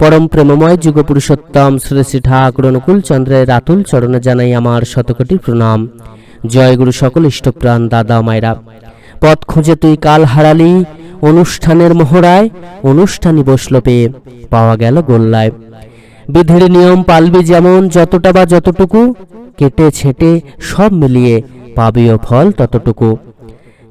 পরম প্রেমময় যুগপুরুষোত্তম শ্রী শ্রী ঠাকুর অনুকূল চন্দ্রের রাতুল চরণে জানাই আমার শতকোটি প্রণাম। জয় গুরু সকল ইষ্টপ্রাণ দাদা মায়েরা। পথ খুঁজে তুই কাল হারালি, অনুষ্ঠানের মোহরায় অনুষ্ঠানই বসল পেয়ে, পাওয়া গেল গোল্লায়। বিধির নিয়ম পালবি যেমন যতটা বা যতটুকু, কেটে ছেটে সব মিলিয়ে পাবিও ফল ততটুকু।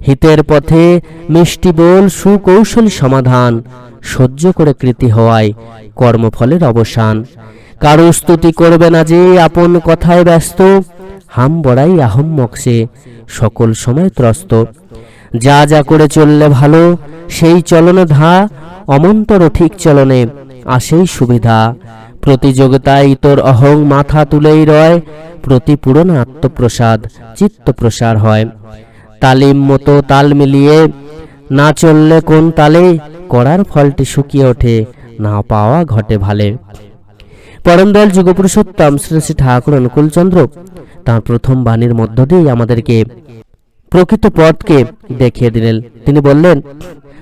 হিতের পথে মিষ্টি বল সুকৌশলী সমাধান সহ্য করে কৃতি হওয়ায় কর্মফলের অবসান। কারও স্তুতি করবে না যে আপন কথায় ব্যস্ত, হাম বড়াই আহম্মক সে সকল সময় ত্রস্ত। যা যা করে চললে ভালো, সেই চলনে ধা, অমন্তর ঠিক চলনে আসেই সুবিধা। প্রতিযোগিতায় তোর অহং মাথা তুলেই রয় প্রতিপূরণ আত্মপ্রসাদ, চিত্তপ্রসার হয়। তালিম মতো তাল মিলিয়ে না চললে কোন তালে? করার ফলটি শুকিয়ে ওঠে, না পাওয়া ঘটে ভালে। পরমদয়াল যুগপুরুষোত্তম শ্রী শ্রী ঠাকুর অনুকূলচন্দ্র তাঁর প্রথম বাণীর মধ্য দিয়েই আমাদেরকে প্রকৃত পথকে দেখিয়ে দিলেন। তিনি বললেন,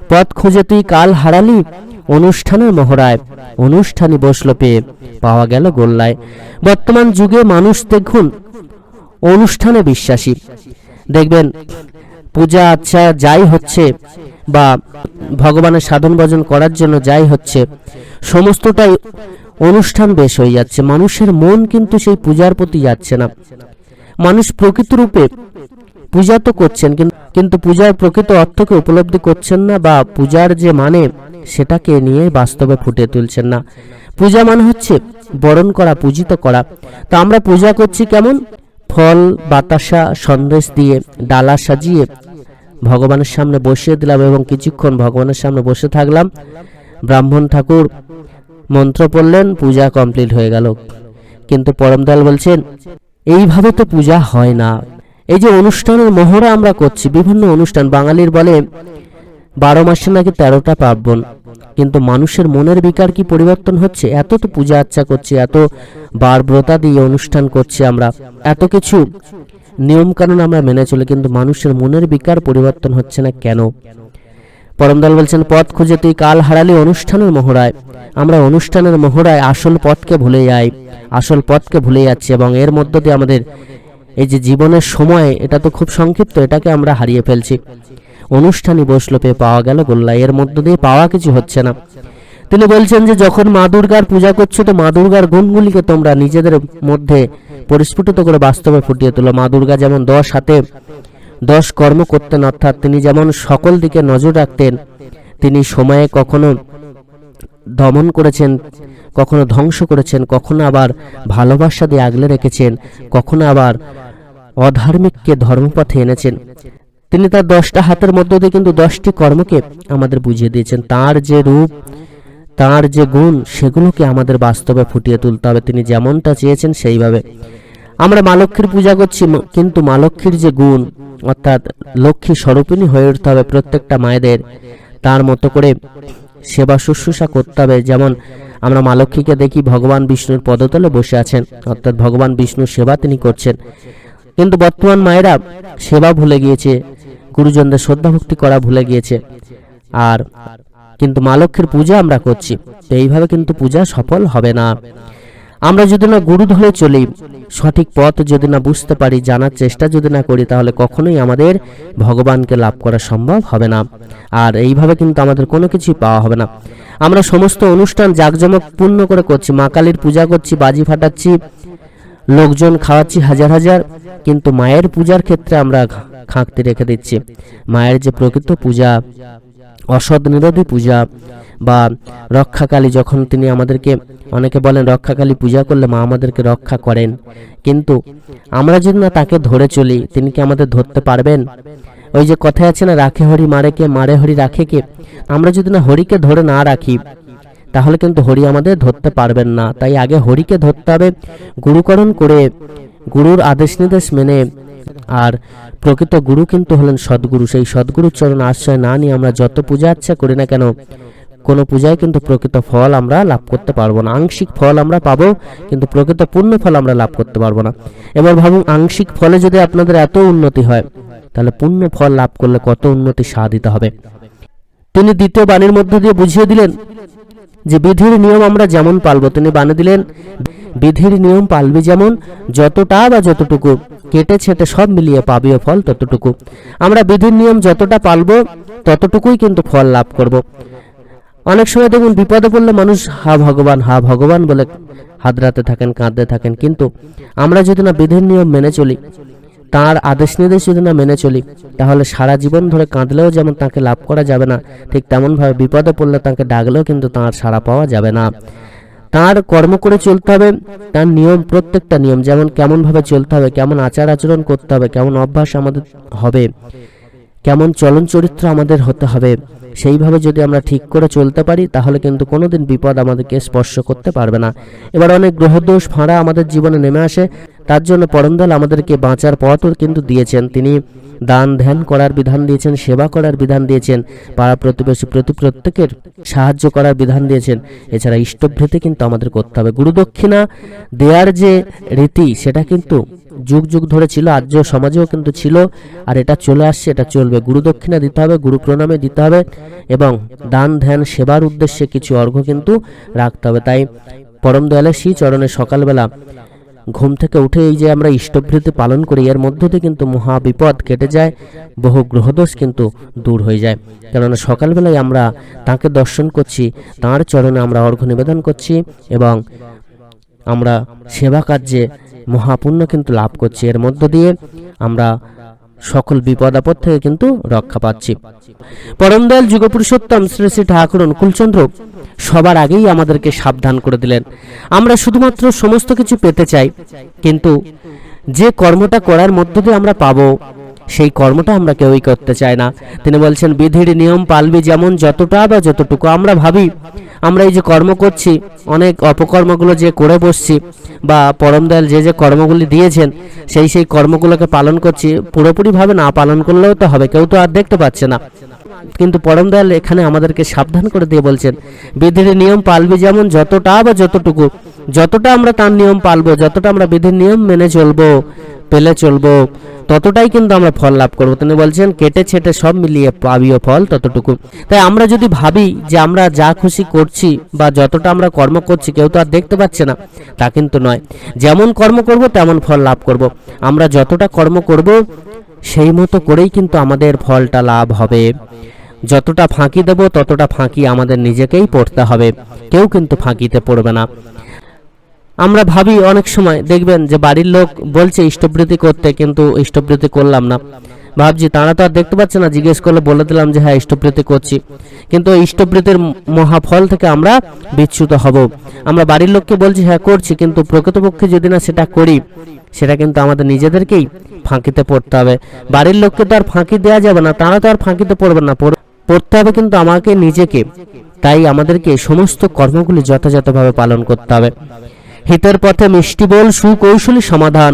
পথ খুঁজে তুই কাল হারালি, অনুষ্ঠানের মহড়ায় অনুষ্ঠানই বসল পেয়ে পাওয়া গেল গোল্লায়। বর্তমান যুগে মানুষ দেখুন, অনুষ্ঠানে বিশ্বাসী। দেখবেন পূজা আচ্ছা যাই হচ্ছে বা ভগবানের সাধন ভজন করার জন্য যাই হচ্ছে, সমস্তটাই অনুষ্ঠান বেশ হয়ে যাচ্ছে। মানুষের মন কিন্তু সেই পূজার প্রতি যাচ্ছে না। মানুষ প্রকৃত রূপে পূজা তো করছেন কিন্তু পূজার প্রকৃত অর্থকে উপলব্ধি করছেন না বা পূজার যে মানে সেটাকে নিয়ে বাস্তবে ফুটিয়ে তুলছেন না। পূজা মানে হচ্ছে বরণ করা, পূজিত করা। তো আমরা পূজা করছি কেমন? ফল, বাতাসা, সন্দেশ দিয়ে, ডালা সাজিয়ে ভগবানের সামনে বসিয়ে দিলাম এবং কিছুক্ষণ ভগবানের সামনে বসে থাকলাম। ব্রাহ্মণ ঠাকুর মন্ত্র পড়লেন, পূজা কমপ্লিট হয়ে গেল। কিন্তু পরমদয়াল বলছেন, এইভাবে তো পূজা হয় না। এই যে অনুষ্ঠানের মহড়া আমরা করছি, বিভিন্ন অনুষ্ঠান, বাঙালির বলে বারো মাসে নাকি তেরোটা পার্বণ। কিন্তু মানুষের মনের বিকার কি পরিবর্তন হচ্ছে? এত তো পূজা আচ্চা করছি, এত বারব্রতা দিয়ে অনুষ্ঠান করছি আমরা। এত কিছু নিয়ম কানুন আমরা মেনে চলে, কিন্তু মানুষের মনের বিকার পরিবর্তন হচ্ছে না কেন? পরমদল বলছেন, পথ খুঁজে তুই কাল হারালি অনুষ্ঠানের মহড়ায়। আমরা অনুষ্ঠানের মহড়ায় আসল পথকে ভুলে যাই, আসল পথকে ভুলে যাচ্ছি এবং এর মধ্য দিয়ে আমাদের এই যে জীবনের সময়, এটা তো খুব সংক্ষিপ্ত, এটাকে আমরা হারিয়ে ফেলছি। অনুষ্ঠানই পেয়ে পাওয়া গেল গোল্লা, এর মধ্য দিয়ে পাওয়া কিছু হচ্ছে না। তিনি বলছেন যে, যখন মা দুর্গার পূজা করছ, তো মা দুর্গার গুণগুলিকে তোমরা নিজেদের মধ্যে পরিস্ফুটিত করে বাস্তবে ফুটিয়ে তোলো মা দুর্গা যেমন দশ হাতে দশ কর্ম করতেন, অর্থাৎ তিনি যেমন সকল দিকে নজর রাখতেন, তিনি সময়ে কখনো দমন করেছেন, কখনো ধ্বংস করেছেন, কখনো আবার ভালোবাসা দিয়ে আগলে রেখেছেন, কখনো আবার অধার্মিককে ধর্মপথে এনেছেন। তিনি তার দশটা হাতের মধ্য দিয়ে কিন্তু দশটি কর্মকে আমাদের বুঝিয়ে দিয়েছেন। তার যে রূপ তার যে গুণ, সেগুলোকে আমাদের বাস্তবে ফুটিয়ে তুলতে হবে। তিনি যেমনটা চেয়েছেন সেইভাবে। আমরা মা লক্ষ্মীর পূজা করছি কিন্তু মা লক্ষ্মীর যে গুণ, অর্থাৎ লক্ষ্মী স্বরূপিণী হয়ে উঠতে হবে প্রত্যেকটা মায়েদের। তার মতো করে সেবা শুশ্রূষা করতে হবে। যেমন আমরা মা লক্ষ্মীকে দেখি, ভগবান বিষ্ণুর পদতলে বসে আছেন, অর্থাৎ ভগবান বিষ্ণুর সেবা তিনি করছেন। কিন্তু বর্তমান মায়েরা সেবা ভুলে গিয়েছে, গুরুজনদের শ্রদ্ধা ভক্তি করা ভুলে গিয়েছে। আর কিন্তু মা লক্ষ্মীর পূজা আমরা করছি। তো এইভাবে কিন্তু পূজা সফল হবে না। আমরা যদি না গুরু ধরে চলি, সঠিক পথ যদি না বুঝতে পারি, জানার চেষ্টা যদি না করি, তাহলে কখনোই আমাদের ভগবানকে লাভ করা সম্ভব হবে না। আর এইভাবে কিন্তু আমাদের কোনো কিছুই পাওয়া হবে না। আমরা সমস্ত অনুষ্ঠান জাঁকজমক পূর্ণ করে করছি। মা কালীর পূজা করছি, বাজি ফাটাচ্ছি, লোকজন খাওয়াচ্ছি হাজার হাজার। কিন্তু মায়ের পূজার ক্ষেত্রে আমরা খাঁকতে রেখে দিচ্ছি। মায়ের যে প্রকৃত পূজা অসৎ নিরোধী পূজা বা রক্ষাকালী যখন তিনি আমাদেরকে, অনেকে বলেন রক্ষাকালী পূজা করলে মা আমাদেরকে রক্ষা করেন। কিন্তু আমরা যদি না তাকে ধরে চলি, তিনি কি আমাদের ধরতে পারবেন? ওই যে কথায় আছে না, রাখে হরি মারে কে, মারে হরি রাখে কে? আমরা যদি না হরিকে ধরে না রাখি, তাহলে কিন্তু হরি আমাদের ধরতে পারবেন না। তাই আগে হরিকে ধরতে হবে, গুরুকরণ করে, গুরুর আদেশ নির্দেশ মেনে আর প্রকৃত গুরু কিন্তু হলেন সদ্গুরু। সেই সদ্গুরুর চরণ আশ্রয় না নিয়ে আমরা যত পূজা আচ্ছা করি না কেন, কোনো পূজায় কিন্তু প্রকৃত ফল আমরা লাভ করতে পারব না। আংশিক ফল আমরা পাবো, কিন্তু প্রকৃত পূর্ণ ফল আমরা লাভ করতে পারব না। এবার ভাবুন, আংশিক ফলে যদি আপনাদের এত উন্নতি হয়, তাহলে পূর্ণ ফল লাভ করলে কত উন্নতি সাধিত হবে? তিনি দ্বিতীয় বাণীর মধ্য দিয়ে বুঝিয়ে দিলেন যে বিধির নিয়ম আমরা যেমন পালবো, তিনি বানিয়ে দিলেন বিধির নিয়ম পালবি যেমন, যতটা বা যতটুকু কেটে ছেটে সব মিলিয়ে পাবিও ফল ততটুকু। আমরা বিধির নিয়ম যতটা পালবো, ততটুকুই কিন্তু ফল লাভ করব। অনেক সময় দেখুন, বিপদে পড়লে মানুষ হা ভগবান হা ভগবান বলে হাতরাতে থাকেন, কাঁদতে থাকেন। কিন্তু আমরা যদি না বিধির নিয়ম মেনে চলি, তার আদেশ নির্দেশ যদি না মেনে চলি, তাহলে সারা জীবন ধরে কাঁদলেও যেমন তাকে লাভ করা যাবে না, ঠিক তেমনভাবে বিপদে পড়লে তাকে ডাকলেও কিন্তু তার সাড়া পাওয়া যাবে না। তার কর্ম করে চলতে হবে, তার নিয়ম প্রত্যেকটা নিয়ম, যেমন কেমনভাবে চলতে হবে, কেমন আচার আচরণ করতে হবে, কেমন অভ্যাস আমাদের হবে, কেমন চলন চরিত্র আমাদের হতে হবে, সেইভাবে যদি আমরা ঠিক করে চলতে পারি, তাহলে কিন্তু কোনোদিন বিপদ আমাদেরকে স্পর্শ করতে পারবে না। এবার অনেক গ্রহদোষ ফাঁড়া আমাদের জীবনে নেমে আসে, তার জন্য পরমদল আমাদেরকে বাঁচার পথও কিন্তু দিয়েছেন। তিনি দান ধ্যান করার বিধান দিয়েছেন, সেবা করার বিধান দিয়েছেন পাড়া প্রতিবেশী প্রতি প্রত্যেকের সাহায্য করার বিধান দিয়েছেন। এছাড়া ইষ্টভৃতি কিন্তু আমাদের করতে হবে। গুরুদক্ষিণা দেওয়ার যে রীতি, সেটা কিন্তু যুগ যুগ ধরে ছিল আর্য সমাজেও কিন্তু ছিল, আর এটা চলে আসছে, এটা চলবে। গুরু দক্ষিণা দিতে হবে, গুরু প্রণামে দিতে হবে, এবং দান ধ্যান সেবার উদ্দেশ্যে কিছু অর্ঘ্য কিন্তু রাখতে হবে। তাই পরম দয়ালের শ্রী চরণে সকালবেলা ঘুম থেকে উঠে এই যে আমরা ইষ্টভৃতি পালন করি, এর মধ্য দিয়ে কিন্তু মহা বিপদ কেটে যায়, বহু গ্রহদোষ কিন্তু দূর হয়ে যায়। কেননা সকালবেলায় আমরা তাকে দর্শন করছি, তাঁর চরণে আমরা অর্ঘ্য নিবেদন করছি এবং আমরা সেবা কার্যে মহাপুণ্য কিন্তু লাভ করছি। এর মধ্য দিয়ে আমরা সকল বিপদ আপদ থেকে কিন্তু রক্ষা পাচ্ছি। পরমদয়াল যুগপুরুষোত্তম শ্রী শ্রী ঠাকুর অনুকূলচন্দ্র সবার আগেই আমাদেরকে সাবধান করে দিলেন। আমরা শুধুমাত্র সমস্ত কিছু পেতে চাই, কিন্তু যে কর্মটা করার মধ্য দিয়ে আমরা পাবো, সেই কর্মটা আমরা কেউই করতে চাই না। তিনি বলছেন, বিধির নিয়ম পালবি যেমন যতটা বা যতটুকু আমরা ভাবি আমরা এই যে কর্ম করছি, অনেক অপকর্মগুলো যে করে বসছি বা পরমদয়াল যে যে কর্মগুলি দিয়েছেন, সেই সেই কর্মগুলোকে পালন করছি, পুরোপুরিভাবে না পালন করলেও তো হবে, কেউ তো আর দেখতে পাচ্ছে না। কিন্তু পরম দয়াল এখানে আমাদেরকে সাবধান করে দিয়ে বলছেন, বিধির নিয়ম পালবি যেমন যতটা বা যতটুকু, যতটা আমরা তার নিয়ম পালবো, যতটা আমরা বিধির নিয়ম মেনে চলবো পেলে চলবো। ততটাই কিন্তু আমরা ফল লাভ করব। তিনি বলছেন, কেটে ছেটে সব মিলিয়ে পাবিও ফল ততটুকু। তাই আমরা যদি ভাবি যে আমরা যা খুশি করছি বা যতটা আমরা কর্ম করছি, কেউ তো আর দেখতে পাচ্ছে না, তা কিন্তু নয়। যেমন কর্ম করব, তেমন ফল লাভ করব। আমরা যতটা কর্ম করব, সেই মতো করেই কিন্তু আমাদের ফলটা লাভ হবে। যতটা ফাঁকি দেব, ততটা ফাঁকি আমাদের নিজেকেই পড়তে হবে। কেউ কিন্তু ফাঁকিতে পড়বে না। আমরা ভাবি অনেক সময়, দেখবেন যে বাড়ির লোক বলছে ইষ্টবৃত্তি করতে, কিন্তু ইষ্টবৃত্তি করলাম না। ভাবছি তারা তো আর দেখতে পাচ্ছে না, জিজ্ঞেস করলে বলে দিলাম যে হ্যাঁ ইষ্টবৃত্তি করছি। কিন্তু এই ইষ্টবৃত্তির মহাফল থেকে আমরা বিচ্যুত হব। আমরা বাড়ির লোককে বলছি হ্যাঁ করছি, কিন্তু প্রকৃতপক্ষে যদি না সেটা করি, সেটা কিন্তু আমাদের নিজেদেরকেই ফাঁকিতে পড়তে হবে। বাড়ির লোককে তো আর ফাঁকি দেওয়া যাবে না, তারা তো আর ফাঁকিতে পড়বে না। পড়তে হবে কিন্তু আমাকে নিজেকে। তাই আমাদেরকে সমস্ত কর্মগুলি যথাযথভাবে পালন করতে হবে। হিতের পথে মিষ্টি বল, সুকৌশলী সমাধান,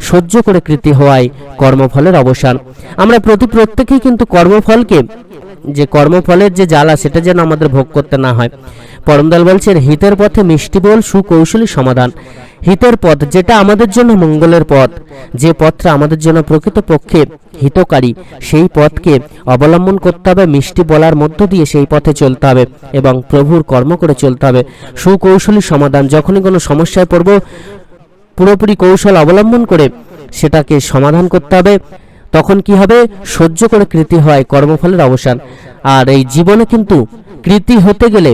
সহ্য করে কৃতি হওয়ায় কর্মফলের অবসান। আমরা প্রতি প্রত্যেকেই কিন্তু কর্মফলকে যে কর্মফলের যে জ্বালা, সেটা যেন আমাদের ভোগ করতে না হয়। পরমদল বলছেন, হিতের পথে মিষ্টি বল, সুকৌশলী সমাধান। হিতের পথ যেটা আমাদের জন্য মঙ্গলের পথ, যে পথটা আমাদের জন্য প্রকৃতপক্ষে হিতকারী, সেই পথকে অবলম্বন করতে হবে, মিষ্টি বলার মধ্য দিয়ে সেই পথে চলতে হবে এবং প্রভুর কর্ম করে চলতে হবে। সুকৌশলী সমাধান, যখনই কোনো সমস্যায় পড়ব, পুরোপুরি কৌশল অবলম্বন করে সেটাকে সমাধান করতে হবে। তখন কি হবে? সহ্য করে কৃতি হয় কর্মফলের অবসান। আর এই জীবনে কিন্তু কৃতি হতে গেলে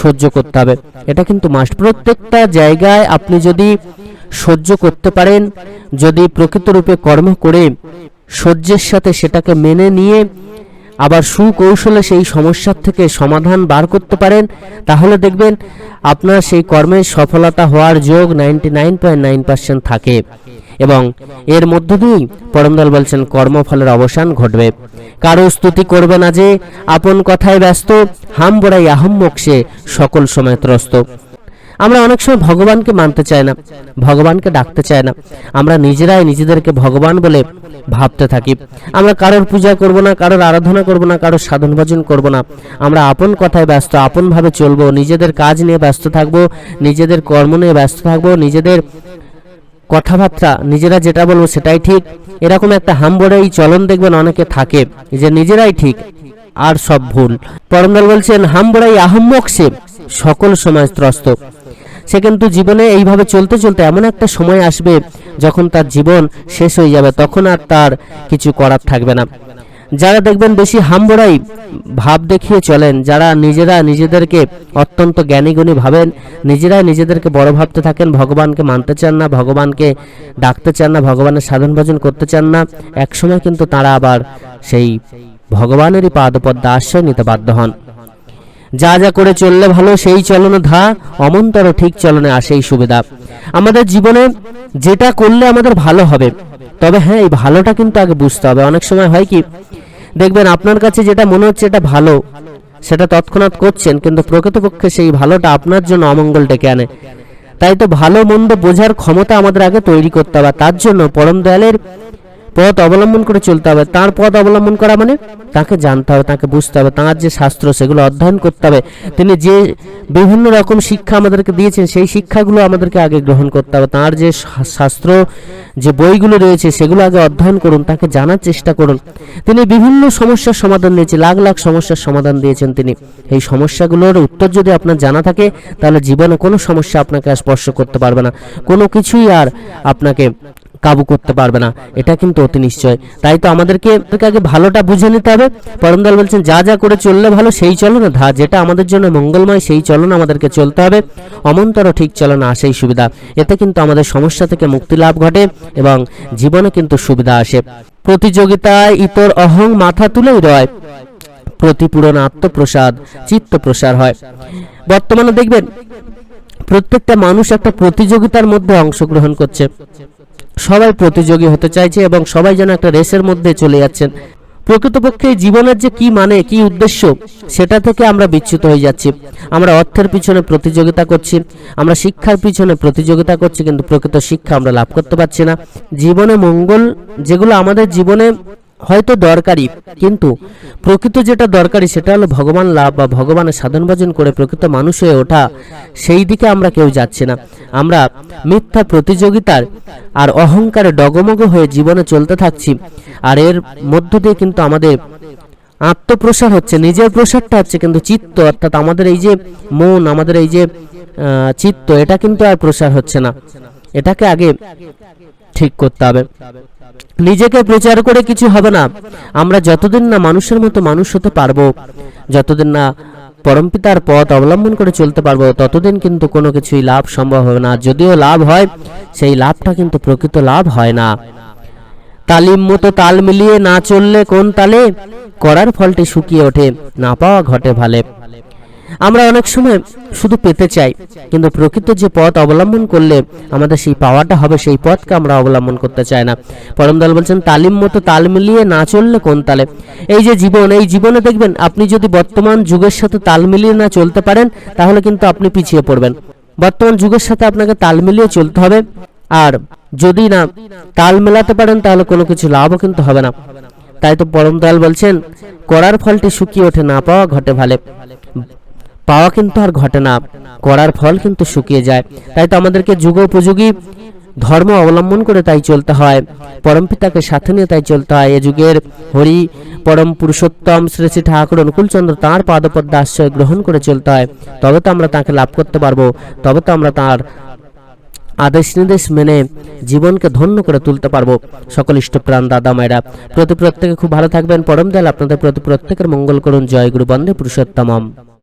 সহ্য করতে হবে। এটা কিন্তু মাস্ট প্রত্যেকটা জায়গায় আপনি যদি সহ্য করতে পারেন, যদি প্রকৃত রূপে কর্ম করে সহ্যের সাথে সেটাকে মেনে নিয়ে আবার সুকৌশলে সেই সমস্যার থেকে সমাধান বার করতে পারেন, তাহলে দেখবেন আপনার সেই কর্মের সফলতা হওয়ার যোগ ninety nine point nine percent থাকে। এবং এর মধ্য দিয়েই পরমদল বলছেন, কর্মফলের অবসান ঘটবে। কারও স্তুতি করবে না যে, আপন কথায় ব্যস্ত, হাম বড়াই আহম মোক্ষে সকল সময় ত্রস্ত। আমরা অনেক সময় ভগবানকে মানতে চাই না, ভগবানকে ডাকতে চাই না। আমরা নিজেরাই নিজেদেরকে ভগবান বলে ভাবতে থাকি। আমরা কারোর পূজা করব না, কারোর আরাধনা করব না, কারোর সাধন ভজন করব না। আমরা আপন কথায় ব্যস্ত, আপনভাবে চলবো, নিজেদের কাজ নিয়ে ব্যস্ত থাকব, নিজেদের কর্ম নিয়ে ব্যস্ত থাকব, নিজেদের কথাবার্তা, নিজেরা যেটা বলব সেটাই ঠিক। এরকম একটা হাম্বড়ে এই চলন দেখবেন অনেকে থাকে যে নিজেরাই ঠিক আর সব ভুল। পরমদল বলছেন হাম্বড়াই আহম্মক সে সকল সময় ত্রস্ত। সে কিন্তু জীবনে এইভাবে চলতে চলতে এমন একটা সময় আসবে যখন তার জীবন শেষ হয়ে যাবে, তখন আর তার কিছু করার থাকবে না। যারা দেখবেন বেশি হামবড়াই ভাব দেখিয়ে চলেন, যারা নিজেরা নিজেদেরকে অত্যন্ত জ্ঞানীগুণী ভাবেন, নিজেরাই নিজেদেরকে বড় ভাবতে থাকেন, ভগবানকে মানতে চান না, ভগবানকে ডাকতে চান না, ভগবানের সাধন ভজন করতে চান না, একসময় কিন্তু তারা আবার সেই ভগবানেরই পাদপদ্মা আশ্রয় নিতে বাধ্য হন। যা যা করে চললে ভালো, সেই চলনে ধা অমন্তর ঠিক চলনে আসেই সুবিধা। আমাদের জীবনে যেটা করলে আমাদের ভালো হবে তবে হ্যাঁ এই ভালোটা কিন্তু আগে বুঝতে হবে। অনেক সময় হয় কি, দেখবেন আপনার কাছে যেটা মনে হচ্ছে এটা ভালো, সেটা তৎক্ষণাৎ করছেন, কিন্তু প্রকৃতপক্ষে সেই ভালোটা আপনার জন্য অমঙ্গল ডেকে আনে। তাই তো ভালো মন্দ বোঝার ক্ষমতা আমাদের আগে তৈরি করতে হবে তার জন্য পরম দয়ালের পথ অবলম্বন করে চলতে হবে। তার পথ অবলম্বন করা মানে তাকে জানতে হবে, তাকে বুঝতে হবে। তার যে শাস্ত্র, সেগুলো অধ্যয়ন করতে হবে। তিনি যে বিভিন্ন রকম শিক্ষা আমাদেরকে দিয়েছেন, সেই শিক্ষাগুলো আমাদেরকে আগে গ্রহণ করতে হবে। তার যে শাস্ত্র, যে বইগুলো রয়েছে, সেগুলো আগে অধ্যয়ন করুন, তাকে জানার চেষ্টা করুন। তিনি বিভিন্ন সমস্যার সমাধান দিয়েছেন, লাখ লাখ সমস্যার সমাধান দিয়েছেন তিনি। এই সমস্যাগুলোর উত্তর যদি আপনার জানা থাকে, তাহলে জীবনে কোনো সমস্যা আপনাকে স্পর্শ করতে পারবে না। কোনো কিছুই আর আপনাকে কাবু করতে পারবে না। এটা কিন্তু অতি নিশ্চয়। তাই তো আমাদেরকে আগে ভালোটা বুঝে নিতে হবে। পরমদয়াল বলছেন, যা যা করে চললে ভালো, সেই চলন ধা, যেটা আমাদের জন্য মঙ্গলময়, সেই চলন আমাদেরকে চলতে হবে। অমন্তর ঠিক চলন আসেই সুবিধা। এতে কিন্তু আমাদের সমস্যা থেকে মুক্তি লাভ ঘটে এবং জীবনে কিন্তু সুবিধা আসে। প্রতিযোগিতায় ইতর অহং মাথা তুলেই রয়। প্রতিপূরণ আত্মপ্রসাদ চিত্ত প্রসার হয়। বর্তমানে দেখবেন, প্রত্যেকটা মানুষ একটা প্রতিযোগিতার মধ্যে অংশগ্রহণ করছে। সবাই প্রতিযোগী হতে চাইছে এবং সবাই যেন একটা রেসের মধ্যে চলে যাচ্ছেন। প্রকৃতপক্ষে জীবনের যে কি মানে কি উদ্দেশ্য, সেটা থেকে আমরা বিচ্ছুত হয়ে যাচ্ছি। আমরা অর্থের পিছনে প্রতিযোগিতা করছি, আমরা শিক্ষার পিছনে প্রতিযোগিতা করছি, কিন্তু প্রকৃত শিক্ষা আমরা লাভ করতে পারছি না। জীবনে মঙ্গল যেগুলো আমাদের জীবনে হয়তো দরকারি, কিন্তু প্রকৃত যেটা দরকারি সেটা হলো ভগবান লাভ বা ভগবানের সাধন ভজন করে প্রকৃত মানুষ হয়ে ওঠা। সেই দিকে আমরা কেউ যাচ্ছি না। আমরা মিথ্যা প্রতিযোগিতার আর অহংকারে ডগমগ হয়ে জীবনে চলতে থাকছি। আর এর মধ্য দিয়ে কিন্তু আমাদের আত্মপ্রসার হচ্ছে। নিজের প্রসারটা হচ্ছে কিন্তু চিত্ত, অর্থাৎ আমাদের এই যে মন, আমাদের এই যে চিত্ত, এটা কিন্তু আর প্রসার হচ্ছে না। এটাকে আগে ঠিক করতে হবে। নিজেকে প্রচার করে কিছু হবে না। আমরা যতদিন না মানুষের মতো মানুষ হতে পারব, যতদিন না পরমপিতার পথ অবলম্বন করে চলতে পারব, ততদিন কিন্তু কোনো কিছুই লাভ সম্ভব হবে না। যদিও লাভ হয়, সেই লাভটা কিন্তু প্রকৃত লাভ হয় না। তালিম মতো তাল মিলিয়ে না চললে কোন তালে? করার ফলটি শুকিয়ে ওঠে, না পাওয়া ঘটে ভালে। আমরা অনেক সময় শুধু পেতে চাই, কিন্তু প্রকৃত যে পথ অবলম্বন করলে আমাদের সেই পাওয়াটা হবে, সেই পথকে আমরা অবলম্বন করতে চাই না। পরমদল বলছেন, তালিম মতো তাল মিলিয়ে না চললে কোন তালে? এই যে জীবন, এই জীবনে দেখবেন আপনি যদি বর্তমান যুগের সাথে তাল মিলিয়ে না চলতে পারেন, তাহলে কিন্তু আপনি পিছিয়ে পড়বেন। বর্তমান যুগের সাথে আপনাকে তাল মিলিয়ে চলতে হবে, আর যদি না তাল মেলাতে পারেন, তাহলে কোনো কিছু লাভও কিন্তু হবে না। তাই তো পরম দয়াল বলছেন, করার ফলটি শুকিয়ে ওঠে না পাওয়া ঘটে ভালে। পাওয়া কিন্তু আর ঘটে না। করার ফল কিন্তু শুকিয়ে যায়। তাই তো আমাদেরকে যুগোপযোগী ধর্ম অবলম্বন করে তাই চলতে হয়। পরম পিতাকে সাথে নিয়ে তাই চলতে হয়। এ যুগের হরি, পরম পুরুষোত্তম, শ্রী শ্রী ঠাকুর অনুকূলচন্দ্র তাঁর পাদপদ্ম আশ্রয় গ্রহণ করে চলতে হয়। তবে তো আমরা তাকে লাভ করতে পারব। তবে তো আমরা তার আদেশ নির্দেশ মেনে জীবনকে ধন্য করে তুলতে পারব। সকল ইষ্টপ্রাণ দাদা মায়েরা, প্রতি প্রত্যেকে খুব ভালো থাকবেন। পরম দয়াল আপনাদের প্রতি প্রত্যেকের মঙ্গল করুন। জয় গুরু বন্দে পুরুষোত্তমম।